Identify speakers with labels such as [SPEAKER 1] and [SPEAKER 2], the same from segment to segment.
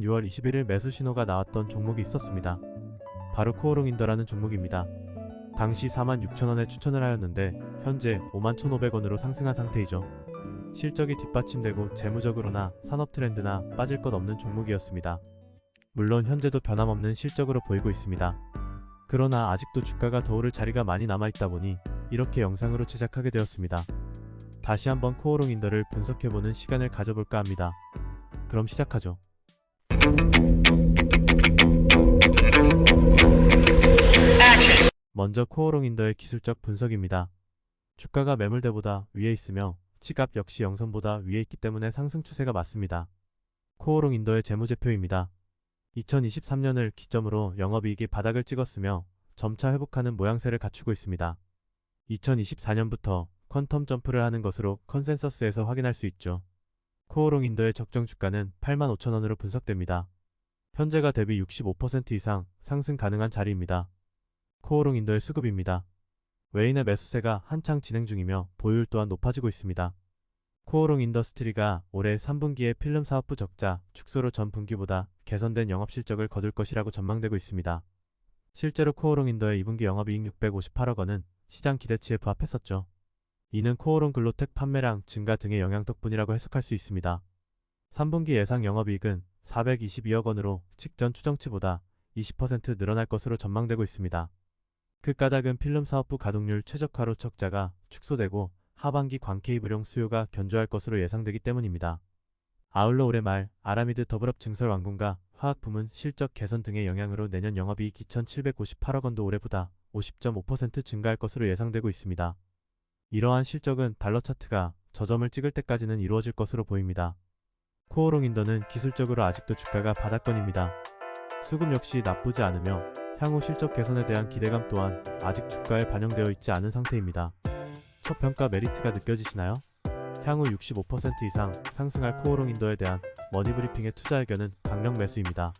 [SPEAKER 1] 6월 21일 매수 신호가 나왔던 종목이 있었습니다. 바로 코오롱인더라는 종목입니다. 당시 46,000원에 추천을 하였는데 현재 51,500원으로 상승한 상태이죠. 실적이 뒷받침되고 재무적으로나 산업 트렌드나 빠질 것 없는 종목이었습니다. 물론 현재도 변함없는 실적으로 보이고 있습니다. 그러나 아직도 주가가 더 오를 자리가 많이 남아있다 보니 이렇게 영상으로 제작하게 되었습니다. 다시 한번 코오롱인더를 분석해보는 시간을 가져볼까 합니다. 그럼 시작하죠. 먼저 코오롱인더의 기술적 분석입니다. 주가가 매물대보다 위에 있으며 치값 역시 영선보다 위에 있기 때문에 상승 추세가 맞습니다. 코오롱인더의 재무제표입니다. 2023년을 기점으로 영업이익이 바닥을 찍었으며 점차 회복하는 모양새를 갖추고 있습니다. 2024년부터 퀀텀 점프를 하는 것으로 컨센서스에서 확인할 수 있죠. 코오롱 인더의 적정 주가는 85,000원으로 분석됩니다. 현재가 대비 65% 이상 상승 가능한 자리입니다. 코오롱 인더의 수급입니다. 외인의 매수세가 한창 진행 중이며 보유율 또한 높아지고 있습니다. 코오롱 인더스트리가 올해 3분기에 필름 사업부 적자 축소로 전 분기보다 개선된 영업 실적을 거둘 것이라고 전망되고 있습니다. 실제로 코오롱 인더의 2분기 영업이익 658억 원은 시장 기대치에 부합했었죠. 이는 코오롱 글로텍 판매량 증가 등의 영향 덕분이라고 해석할 수 있습니다. 3분기 예상 영업이익은 422억 원으로 직전 추정치보다 20% 늘어날 것으로 전망되고 있습니다. 그 까닭은 필름 사업부 가동률 최적화로 적자가 축소되고 하반기 광케이블용 수요가 견조할 것으로 예상되기 때문입니다. 아울러 올해 말 아라미드 더블업 증설 완공과 화학 부문 실적 개선 등의 영향으로 내년 영업이익 2,758억 원도 올해보다 50.5% 증가할 것으로 예상되고 있습니다. 이러한 실적은 달러 차트가 저점을 찍을 때까지는 이루어질 것으로 보입니다. 코오롱 인더는 기술적으로 아직도 주가가 바닥권입니다. 수급 역시 나쁘지 않으며 향후 실적 개선에 대한 기대감 또한 아직 주가에 반영되어 있지 않은 상태입니다. 첫 평가 메리트가 느껴지시나요? 향후 65% 이상 상승할 코오롱 인더에 대한 머니브리핑의 투자 의견은 강력 매수입니다.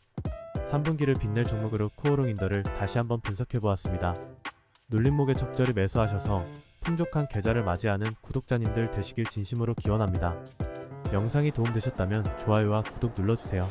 [SPEAKER 1] 3분기를 빛낼 종목으로 코오롱 인더를 다시 한번 분석해 보았습니다. 눌림목에 적절히 매수하셔서 풍족한 계좌를 맞이하는 구독자님들 되시길 진심으로 기원합니다. 영상이 도움되셨다면 좋아요와 구독 눌러주세요.